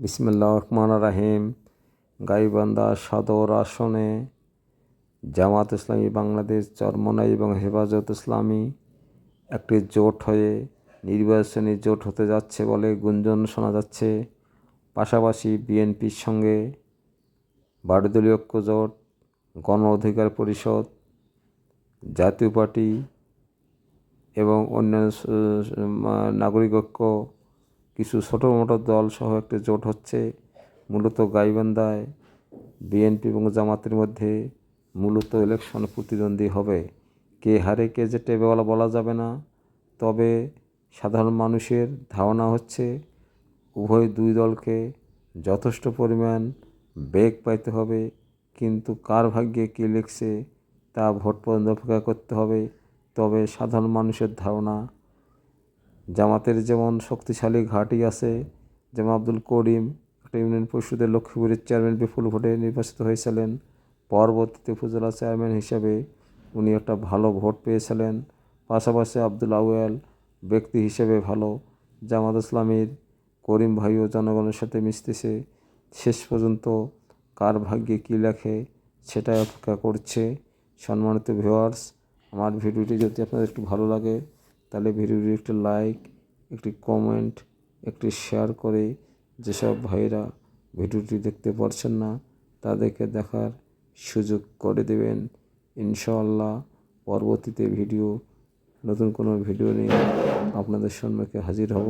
বিসমিল্লাহ রহমান রাহিম। গাইবান্ধা সদর আসনে জামাত ইসলামী বাংলাদেশ চরমনাই এবং হেফাজত ইসলামী একটি জোট হয়ে নির্বাচনী জোট হতে যাচ্ছে বলে গুঞ্জন শোনা যাচ্ছে। পাশাপাশি বিএনপির সঙ্গে বারোদলীয় ঐক্য জোট, গণ অধিকার পরিষদ, জাতীয় পার্টি এবং অন্যান্য নাগরিক ঐক্য কিছু ছোটো মোটো দল সহ একটি জোট হচ্ছে, মূলত গাইবান্ধায়। বিএনপি এবং জামাতের মধ্যে মূলত ইলেকশন প্রতিদ্বন্দ্বী হবে। কে হারে কে যেতে বলা বলা যাবে না। তবে সাধারণ মানুষের ধারণা হচ্ছে, উভয় দুই দলকে যথেষ্ট পরিমাণ বেগ পাইতে হবে। কিন্তু কার ভাগ্যে কী লিখছে, তা ভোট পর্যন্ত অপেক্ষা করতে হবে। তবে সাধারণ মানুষের ধারণা জামাতের যেমন শক্তিশালী ঘাঁটি আছে, যেমন আব্দুল করিম ইউনিয়ন পরিষদের লক্ষ্মীপুরের চেয়ারম্যান বিপুল ভোটে নির্বাচিত হয়েছিলেন। পরবর্তীতে উপজেলা চেয়ারম্যান হিসাবে উনি একটা ভালো ভোট পেয়েছিলেন। পাশাপাশি আব্দুল আউয়াল ব্যক্তি হিসেবে ভালো। জামাত ইসলামীর করিম ভাইও জনগণের সাথে মিশতেছে। শেষ পর্যন্ত কার ভাগ্যে কী লেখে সেটাই অপেক্ষা করছে। সম্মানিত ভিউয়ার্স আমার ভিডিওটি যদি আপনাদের একটু ভালো লাগে তাহলে ভিডিওটি একটি লাইক একটি কমেন্ট একটি শেয়ার করে যেসব ভাইরা ভিডিওটি দেখতে পারছেন না, তাদেরকে দেখার সুযোগ করে দেবেন। ইনশাআল্লাহ পরবর্তীতে ভিডিও, নতুন কোনো ভিডিও নিয়ে আপনাদের সম্মুখে হাজির হব।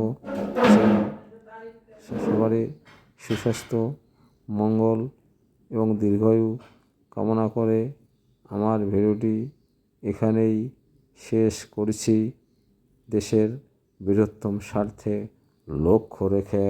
সবারই সুস্বাস্থ্য, মঙ্গল এবং দীর্ঘায়ু কামনা করে আমার ভিডিওটি এখানেই শেষ করছি। দেশের বৃহত্তম স্বার্থে লক্ষ্য রেখে